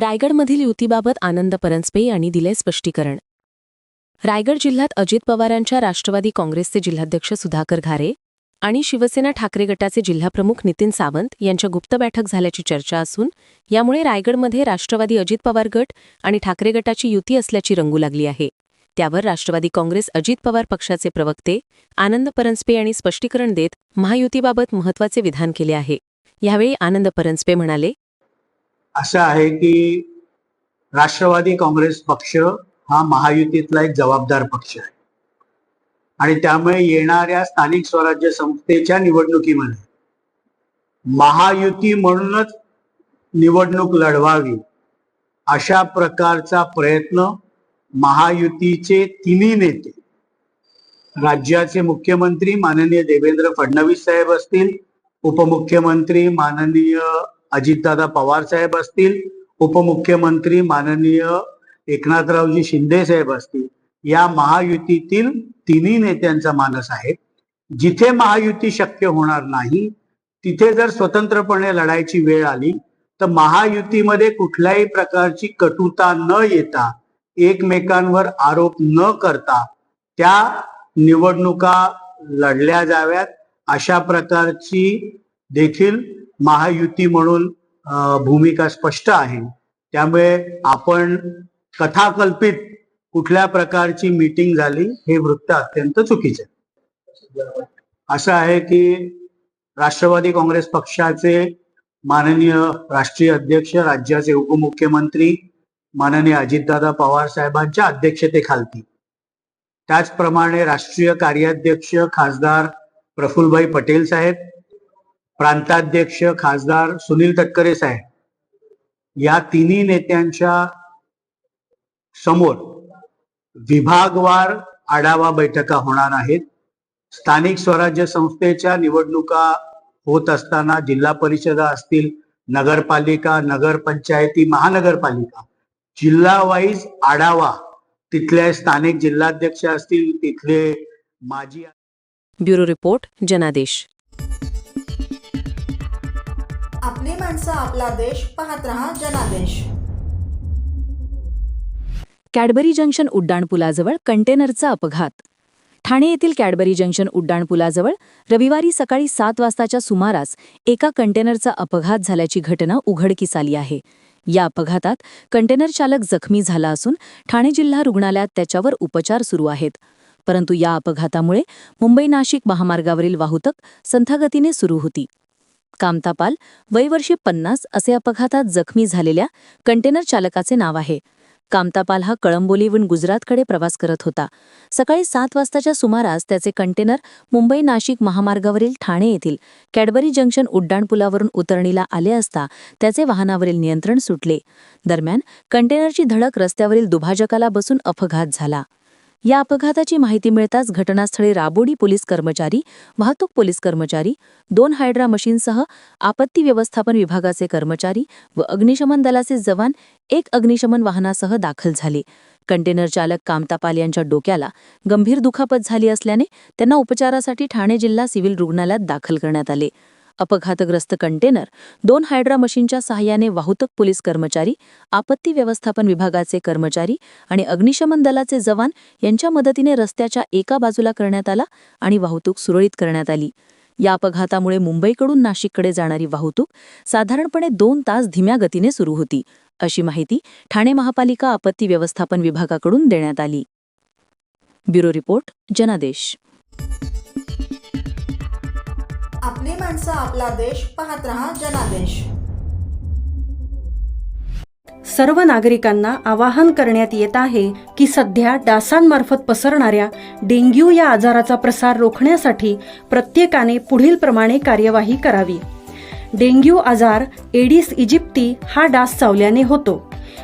रायगडमधील युतीबाबत आनंद परंजपे यांनी दिले स्पष्टीकरण. रायगड जिल्ह्यात अजित पवारांच्या राष्ट्रवादी काँग्रेसचे जिल्हाध्यक्ष सुधाकर घारे आणि शिवसेना ठाकरे गटाचे जिल्हाप्रमुख नितीन सावंत यांच्या गुप्त बैठक झाल्याची चर्चा असून यामुळे रायगडमध्ये राष्ट्रवादी अजित पवार गट आणि ठाकरे गटाची युती असल्याची रंगू लागली आहे. त्यावर राष्ट्रवादी काँग्रेस अजित पवार पक्षाचे प्रवक्ते आनंद परंजपे यांनी स्पष्टीकरण देत महायुतीबाबत महत्त्वाचे विधान केले आहे. यावेळी आनंद परंजपे म्हणाले असं आहे की राष्ट्रवादी काँग्रेस पक्ष हा महायुतीतला एक जबाबदार पक्ष आहे. आणि त्यामुळे येणाऱ्या स्थानिक स्वराज्य संस्थेच्या निवडणुकीमध्ये महायुती म्हणूनच निवडणूक लढवावी अशा प्रकारचा प्रयत्न महायुतीचे तिन्ही नेते राज्याचे मुख्यमंत्री माननीय देवेंद्र फडणवीस साहेब असतील उपमुख्यमंत्री माननीय अजितदादा पवार साहेब असतील उपमुख्यमंत्री माननीय एकनाथरावजी शिंदे साहेब असतील या महायुतीतील तिन्ही नेत्यांचा मानस आहे. जिथे महायुती शक्य होणार नाही तिथे जर स्वतंत्रपणे लढायची वेळ आली तर महायुतीमध्ये कुठल्याही प्रकारची कटुता न येता एकमेकांवर आरोप न करता त्या निवडणुका लढल्या जाव्यात. अशा प्रकारची देखील महायुती म्हणून भूमिका स्पष्ट आहे त्यामुळे आपण कथाकल्पित कुठल्या प्रकारची मीटिंग झाली हे वृत्त अत्यंत चुकीचे आहे. असं आहे की राष्ट्रवादी काँग्रेस पक्षाचे माननीय राष्ट्रीय अध्यक्ष राज्याचे उपमुख्यमंत्री माननीय अजितदादा पवार साहेबांच्या अध्यक्षतेखालती त्याचप्रमाणे राष्ट्रीय कार्याध्यक्ष खासदार प्रफुल्लभाई पटेल साहेब प्रांताध्यक्ष खासदार सुनील तटकरे साहेब. या तिन्ही नेत्यांच्या समोर विभागवार आढावा बैठका होणार आहेत. स्थानिक स्वराज्य संस्थेच्या निवडणुका होत असताना जिल्हा परिषदा असतील नगरपालिका नगरपंचायती महानगरपालिका. जिल्हा वाईज आढावा तिथले स्थानिक जिल्हाध्यक्ष असतील तिथले माजी ब्युरो रिपोर्ट जनादेश. आपली माणसं आपला देश पाहत रहा जनादेश. कॅडबरी जंक्शन उड्डाणपुलाजवळ कंटेनरचा अपघात. ठाणे येथील कॅडबरी जंक्शन उड्डाणपुलाजवळ रविवारी सकाळी सात वाजताच्या सुमारास एका कंटेनरचा अपघात झाल्याची घटना उघडकीस आली आहे. या अपघातात कंटेनर चालक जखमी झाला असून ठाणे जिल्हा रुग्णालयात त्याच्यावर उपचार सुरू आहेत. परंतु या अपघातामुळे मुंबई नाशिक महामार्गावरील वाहतूक संथगतीने सुरू होती. कामतापाल वयवर्षी पन्नास असे अपघातात जखमी झालेल्या कंटेनर चालकाचे नाव आहे. कामतापाल हा कळंबोलीहून गुजरातकडे प्रवास करत होता. सकाळी सात वाजताच्या सुमारास त्याचे कंटेनर मुंबई नाशिक महामार्गावरील ठाणे येथील कॅडबरी जंक्शन उड्डाणपुलावरून उतरणीला आले असता त्याचे वाहनावरील नियंत्रण सुटले. दरम्यान कंटेनरची धडक रस्त्यावरील दुभाजकाला बसून अपघात झाला. या अपघाताची माहिती मिळताच घटनास्थळी राबोडी पोलीस कर्मचारी वाहतूक पोलीस कर्मचारी दोन हायड्रा मशीनसह आपत्ती व्यवस्थापन विभागाचे कर्मचारी व अग्निशमन दलाचे जवान एक अग्निशमन वाहनासह दाखल झाले. कंटेनर चालक कामतापाल यांच्या डोक्याला गंभीर दुखापत झाली असल्याने त्यांना उपचारासाठी ठाणे जिल्हा सिव्हिल रुग्णालयात दाखल करण्यात आले. अपघातग्रस्त कंटेनर दोन हायड्रा मशीनच्या सहाय्याने वाहतूक पोलीस कर्मचारी आपत्ती व्यवस्थापन विभागाचे कर्मचारी आणि अग्निशमन दलाचे जवान यांच्या मदतीने रस्त्याच्या एका बाजूला करण्यात आला आणि वाहतूक सुरळीत करण्यात आली. या अपघातामुळे मुंबईकडून नाशिककडे जाणारी वाहतूक साधारणपणे दोन तास धीम्या गतीने सुरू होती अशी माहिती ठाणे महापालिका आपत्ती व्यवस्थापन विभागाकडून देण्यात आली. ब्युरो रिपोर्ट जनादेश. आपली माणसं आपला देश पाहत रहा जनादेश. सर्व नागरिकांना आवाहन करण्यात येत आहे की सध्या डासांमार्फत पसरणाऱ्या डेंग्यू या आजाराचा प्रसार रोखण्यासाठी प्रत्येकाने पुढील प्रमाणे कार्यवाही करावी. डेंग्यू आजार एडिस इजिप्ती हा डास चावल्याने होतो.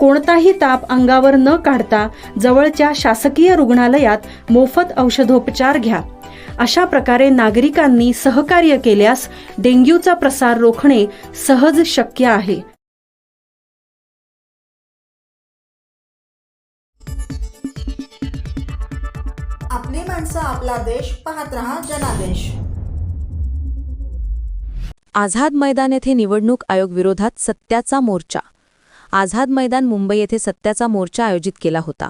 कोणताही ताप अंगावर न काढता जवळच्या शासकीय रुग्णालयात मोफत औषधोपचार घ्या. अशा प्रकारे नागरिकांनी सहकार्य केल्यास डेंग्यूचा प्रसार रोखणे सहज शक्य आहे. आपली माणसं आपला देश पाहत रहा जनादेश. आझाद मैदान येथे निवडणूक आयोग विरोधात सत्याचा मोर्चा. आझाद मैदान मुंबई येथे सत्याचा मोर्चा आयोजित केला होता.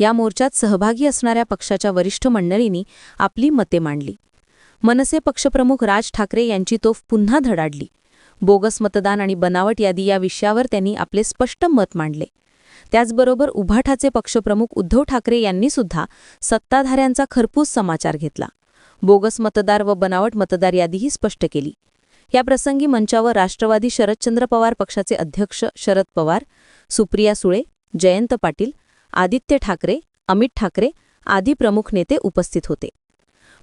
या मोर्चात सहभागी असणाऱ्या पक्षाच्या वरिष्ठ मंडळींनी आपली मते मांडली. मनसे पक्षप्रमुख राज ठाकरे यांची तोफ पुन्हा धडाडली. बोगस मतदान आणि बनावट यादी या विषयावर त्यांनी आपले स्पष्ट मत मांडले. त्याचबरोबर उभाठाचे पक्षप्रमुख उद्धव ठाकरे यांनी सुद्धा सत्ताधाऱ्यांचा खरपूस समाचार घेतला. बोगस मतदार व बनावट मतदार यादीही स्पष्ट केली. या प्रसंगी मंचावर राष्ट्रवादी शरदचंद्र पवार पक्षाचे अध्यक्ष शरद पवार सुप्रिया सुळे जयंत पाटील आदित्य ठाकरे अमित ठाकरे आदी प्रमुख नेते उपस्थित होते.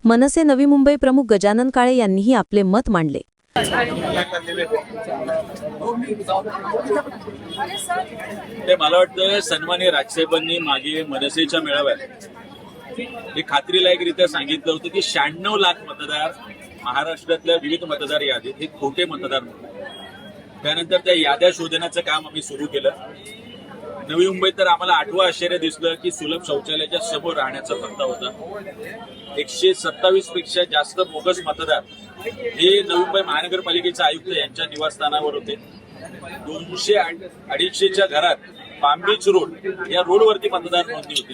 मनसे नवी मुंबई प्रमुख गजानन काळे यांनीही आपले मत मांडले. ते मला वाटतं सन्मानी राजसाहेबांनी मागे मनसेच्या मेळाव्यात हे खात्रीलायकरित्या सांगितलं होतं की शहाण्णव लाख मतदार महाराष्ट्रातल्या विविध मतदार यादीत हे खोटे मतदार म्हणून त्यानंतर त्या याद्या शोधण्याचं काम आम्ही सुरू केलं. नवी मुंबईत तर आम्हाला आठवं आश्चर्य दिसलं की सुलभ शौचालयाच्या समोर राहण्याचा पत्ता होता. एकशे सत्तावीसपेक्षा जास्त बोगस मतदार हे नवी मुंबई महानगरपालिकेचे आयुक्त यांच्या निवासस्थानावर होते. दोनशे अडीचशेच्या घरात पांबीच रोड या रोडवरती मतदार नोंदणी होती.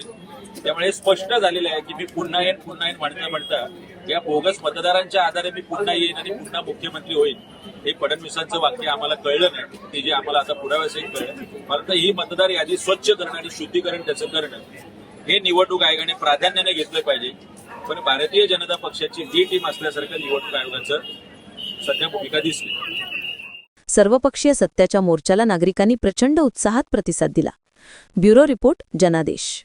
त्यामुळे हे स्पष्ट झालेलं आहे की मी पुन्हा येईन पुन्हा येईन म्हणता म्हणता या बोगस मतदारांच्या आधारे मी पुन्हा येईन आणि पुन्हा मुख्यमंत्री होईल हे फडणवीसांचं वाक्य आम्हाला कळलं नाही. ते जे आम्हाला आता पुराव्यासहित कळलं. मला ही मतदार यादी स्वच्छ करणं आणि शुद्धीकरण त्याचं करणं हे निवडणूक आयोगाने प्राधान्याने घेतलं पाहिजे. पण भारतीय जनता पक्षाची ही टीम असल्यासारखं निवडणूक आयोगाचं सध्या भूमिका दिसली. सर्वपक्षीय सत्याच्या मोर्चाला नागरिकांनी प्रचंड उत्साहात प्रतिसाद दिला. ब्युरो रिपोर्ट जनादेश.